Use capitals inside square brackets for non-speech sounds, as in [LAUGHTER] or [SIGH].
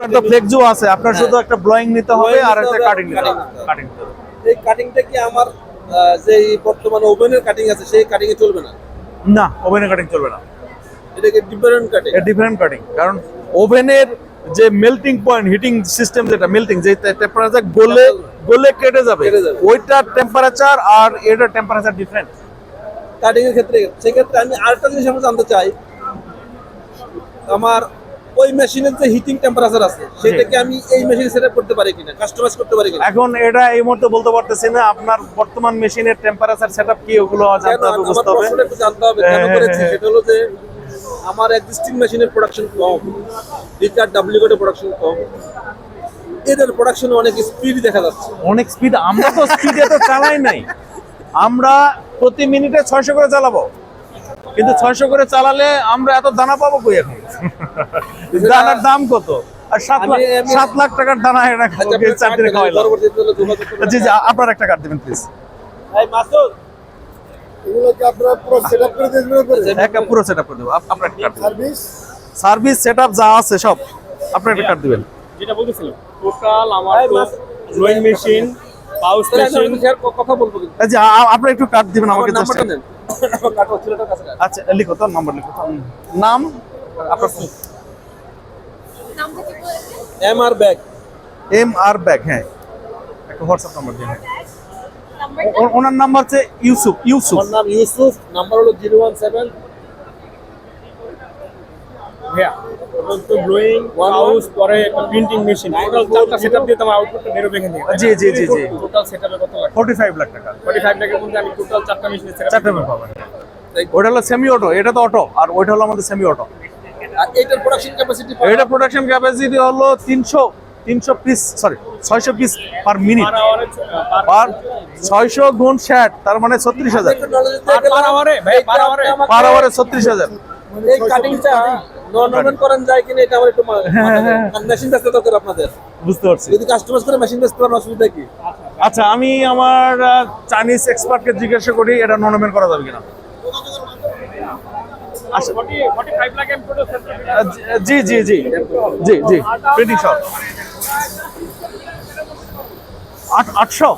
আপনার তো ফ্লেক্সও আছে আপনার শুধু একটা ব্লোয়িং নিতে হবে আর একটা কাটিং নিতে হবে। কাটিং এই কাটিংটা কি আমার যে বর্তমানে ওভেনের কাটিং আছে সেই কাটিং এ চলবে না? না ওভেনে কাটিং চলবে না। এটা কি ডিফারেন্ট কাটিং এটা ডিফারেন্ট কাটিং কারণ ওভেনের যে মেল্টিং পয়েন্ট হিটিং সিস্টেম যেটা মেল্টিং যে টেম্পারেচার গলে গলে কেটে যাবে। ওইটার টেম্পারেচার আর এটার টেম্পারেচার ডিফারেন্ট কাটিং এর ক্ষেত্রে সেক্ষেত্রে আমি আরেকটা জিনিস আমরা জানতে চাই। আমার ওই মেশিনের যে হিটিং টেম্পারেচার আছে সেটাকে আমি এই মেশিনে সেটআপ করতে পারি কিনা কাস্টমাইজ করতে পারি কিনা? এখন এটা এই মুহূর্তে বলতে পারতেছি না আপনার বর্তমান মেশিনের টেম্পারেচার সেটআপ কি ওগুলো জানতে হবে বুঝতে হবে। একটু জানতে হবে কেন হ্যাঁ, করেছি? হ্যাঁ, সেটা হলো যে আমার এক্সিস্টিং মেশিনের প্রোডাকশন কম রিচার্ড ডাব্লিউ প্রোডাকশন কম। এদের প্রোডাকশনে অনেক স্পিড দেখা যাচ্ছে। অনেক স্পিড আমরা তো স্পিডে তো চালাই নাই। আমরা প্রতি মিনিটে ছয়শো করে চালাবো। কিন্তু ছয়শো করে চালালে আমরা এত দানা পাবো কই এখন? [LAUGHS] দানার দাম কত? আর সাত লাখ সাত লাখ টাকার দানা এটা আচ্ছা, খাওয়াইলাম করব। জি জি আপনার একটা কার্ড দেবেন প্লিজ মাসুদ। কি আপনারা পুরো একটা পুরো সেট আপ করে দেবো। আপনার একটা কার্ড সার্ভিস সার্ভিস সেট যা আছে সব আপনার একটা কার্ড দিবেন। যেটা বলতেছিলাম টোটাল আমার এই তো মাস- ড্রয়িং মেশিন পাউচ মেশিন কথা বলব কিন্তু। এই যে একটু কার্ড দিবেন আমাকে। [LAUGHS] আচ্ছা লিখো তো নাম্বার লিখো। নাম? আপনার M R bag M R bag হ্যাঁ। একটা হোয়াটসঅ্যাপ নাম্বার দিন হ্যাঁ। ও- ওনার নাম্বার হচ্ছে ইউসুফ ইউসুফ আমার নাম ইউসুফ নাম্বার হলো জিরো ওয়ান সেভেন হ্যাঁ এবং তো ব্লোয়িং One পাউচ পরে একটা প্রিন্টিং মেশিন টোটাল চারটা সেটআপ দিয়ে তো আমার আউটপুটটা বেরোবে এখান থেকে জি, জি, জি, জি। টোটাল সেটআপে কত লাগে ফোর্টি ফাইভ লাখ টাকা 45 লাখের মধ্যে আমি টোটাল চারটা মেশিন সেটআপ চারটে পাবেন ওইটা হলো সেমি অটো এটা তো অটো আর ওইটা হলো আমাদের সেমি অটো আর এইটার প্রোডাকশন ক্যাপাসিটি এটা প্রোডাকশন ক্যাপাসিটি হলো তিনশো তিনশো পিস সরি ছয়শো পিস পার মিনিট পার আওয়ারে পার ছয়শো গুণ ষাট তার মানে ছত্রিশ হাজার। পার আওয়ারে ভাই পার আওয়ারে পার আওয়ারে ছত্রিশ হাজার। এই কাটিংটা নন করেন যায় কিনা এটা আমার একটু মেশিন বেচতে দরকার আপনাদের। বুঝতে পারছি। যদি কাস্টমাইজ করে মেশিন বেচতে পারেন অসুবিধা কি? আচ্ছা আমি আমার চাইনিজ এক্সপার্টকে জিজ্ঞাসা করি এটা ননমেন করা যাবে কিনা আচ্ছা 40 45 লাখ আমি টোটাল সেটআপ আহ, জি জি জি। জি জি। প্রিন্টিং শপ আট আটশো?